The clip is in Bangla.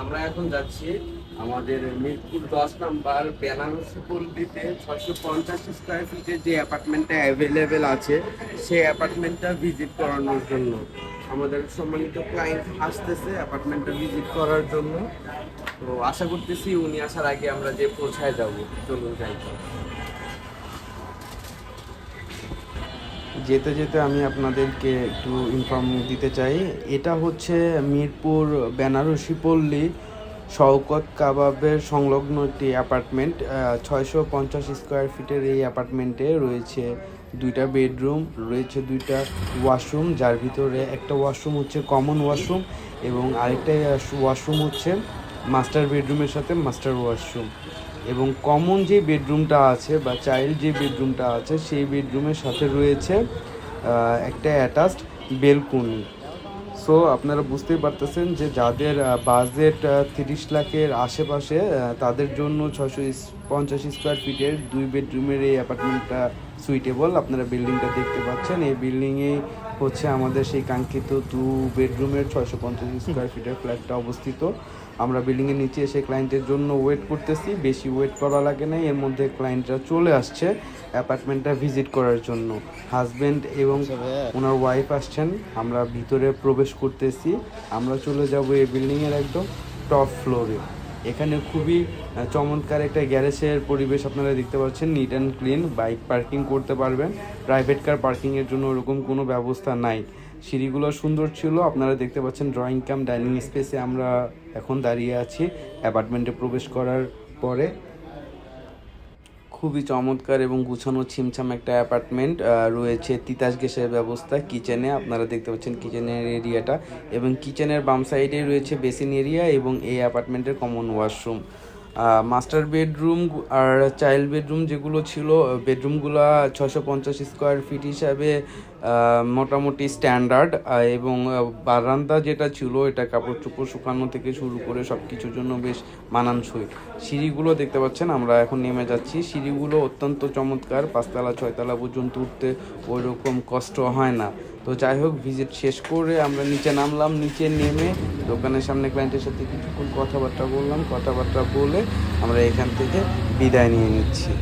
আমরা এখন যাচ্ছি আমাদের মিরপুর দশ নাম্বার বেনারসি পল্লীতে ছয়শো পঞ্চাশ স্কোয়ার ফিটের যে অ্যাপার্টমেন্টটা অ্যাভেলেবেল আছে, সেই অ্যাপার্টমেন্টটা ভিজিট করানোর জন্য। আমাদের সম্মানিত ক্লায়েন্ট আসতেছে অ্যাপার্টমেন্টটা ভিজিট করার জন্য। তো আশা করতেছি উনি আসার আগে আমরা যে পৌঁছায় যাব। চলুন যাই। যেতে যেতে আমি আপনাদেরকে একটু ইনফর্ম দিতে চাই। এটা হচ্ছে মিরপুর বেনারসি পল্লী শওকত কাবাবের সংলগ্ন একটি অ্যাপার্টমেন্ট ছয়শো পঞ্চাশ স্কোয়ার ফিটের এই অ্যাপার্টমেন্টে রয়েছে দুইটা বেডরুম রয়েছে দুইটা ওয়াশরুম যার ভিতরে একটা ওয়াশরুম হচ্ছে কমন ওয়াশরুম এবং আরেকটা ওয়াশরুম হচ্ছে মাস্টার বেডরুমের সাথে মাস্টার ওয়াশরুম এবং কমন যে বেডরুমটা আছে বা চাইল্ড যে বেডরুমটা আছে, সেই বেডরুমের সাথে রয়েছে একটা অ্যাটাচড বেলকুনি সো আপনারা বুঝতেই পারতেছেন যে যাদের বাজেট তিরিশ লাখের আশেপাশে তাদের জন্য ছশো পঞ্চাশ স্কোয়ার ফিটের দুই বেডরুমের এই অ্যাপার্টমেন্টটা সুইটেবল আপনারা বিল্ডিংটা দেখতে পাচ্ছেন। এই বিল্ডিংয়ে হচ্ছে আমাদের সেই কাঙ্ক্ষিত টু বেডরুমের ছয়শো পঞ্চাশ স্কোয়ার ফিটের ফ্ল্যাটটা অবস্থিত। আমরা বিল্ডিংয়ের নিচে এসে ক্লায়েন্টের জন্য ওয়েট করতেছি বেশি ওয়েট করা লাগে না এর মধ্যে ক্লায়েন্টরা চলে আসছে অ্যাপার্টমেন্টটা ভিজিট করার জন্য। হাজবেন্ড এবং ওনার ওয়াইফ আসছেন আমরা ভিতরে প্রবেশ করতেছি আমরা চলে যাব এই বিল্ডিংয়ের একদম টপ ফ্লোরে এখানে খুবই চমৎকার একটা গ্যারেজের পরিবেশ আপনারা দেখতে পাচ্ছেন neat and clean bike parking করতে পারবেন প্রাইভেট কার পার্কিংয়ের জন্য ওরকম কোনো ব্যবস্থা নাই। সিঁড়িগুলো সুন্দর ছিল, আপনারা দেখতে পাচ্ছেন ড্রয়িং কাম ডাইনিং স্পেসে আমরা এখন দাঁড়িয়ে আছি অ্যাপার্টমেন্টে প্রবেশ করার পরে। খুবই চমৎকার এবং গুছানো ছিমছাম একটা অ্যাপার্টমেন্ট রয়েছে তিতাস গ্যাসের ব্যবস্থা, কিচেনে আপনারা দেখতে পাচ্ছেন কিচেনের এরিয়াটা এবং কিচেনের বাম সাইডে রয়েছে বেসিন এরিয়া এবং এই অ্যাপার্টমেন্টের কমন ওয়াশরুম। মাস্টার বেডরুম আর চাইল্ড বেডরুম যেগুলো ছিল বেডরুমগুলো ছশো পঞ্চাশ স্কোয়ার ফিট হিসাবে মোটামুটি স্ট্যান্ডার্ড এবং বারান্দা যেটা ছিল এটা কাপড় চোপড় শুকানো থেকে শুরু করে সব কিছুর জন্য বেশ মানানসই। সিঁড়িগুলো দেখতে পাচ্ছেন, আমরা এখন নেমে যাচ্ছি। সিঁড়িগুলো অত্যন্ত চমৎকার, পাঁচতলা, ছয়তলা পর্যন্ত উঠতে ওই রকম কষ্ট হয় না। তো যাই হোক ভিজিট শেষ করে আমরা নিচে নামলাম, নিচে নেমে দোকানের সামনে ক্লায়েন্টের সাথে কিছুক্ষণ কথাবার্তা বললাম। কথাবার্তা বলে আমরা এখান থেকে বিদায় নিয়ে নিচ্ছি।